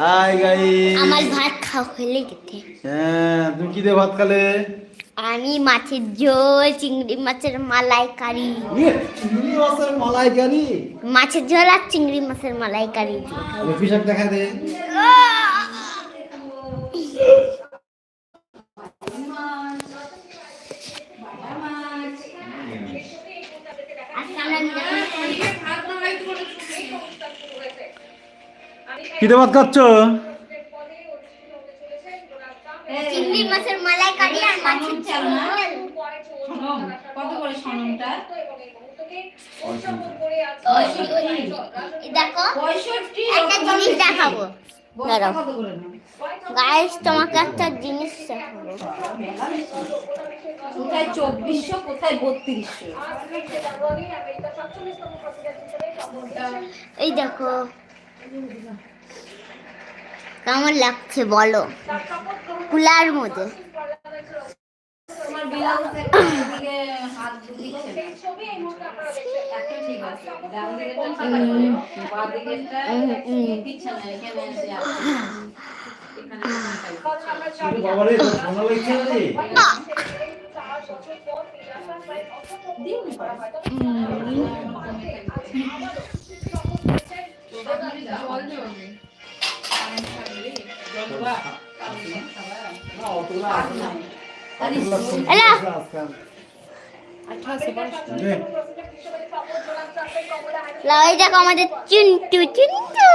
High গাই আমার ভাত খাওয়া হলে গেছে। হ্যাঁ তুমি কি দিয়ে ভাত খালে? আমি মাছের ঝোল চিংড়ি মাছের মালাইকারি। ইয়ে, চিংড়ি মাছের মালাইকারি? মাছের ঝোল আর চিংড়ি মাছের মালাইকারি। রফি সাহেব দেখা দে। কি দিয়ে ভাত খাচ্ছ? চিংড়ি মাছের মালাইকারি আর মাছের ঝোল। কত করে সনমটা? ওই, ওই, এই দেখো একটা জিনিস দেখাবো। দাঁড়াও। কত করে নাও? গাইস তোমাকে একটা জিনিস দেখাবো। কোথায় চব্বিশশো কোথায় বত্রিশশো? এই দেখো কেমন লাগছে বলো? কুলার মধ্যে। তোমার এই দেখো আমাদের চিন্টু চিন্টু।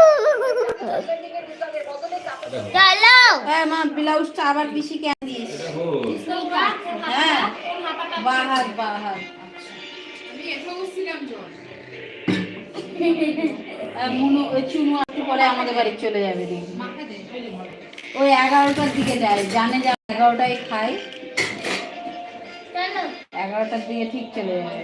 চলো হ্যাঁ মা ব্লাউজটা আবার বেশি কেন দিস? হ্যাঁ বাহার বাহার। আর মুনু চুনু একটু পরে আমাদের বাড়ি চলে যাবে ওই এগারোটার দিকে যায় জানে যে এগারোটায় খাই। এগারোটার দিকে ঠিক চলে যাবে।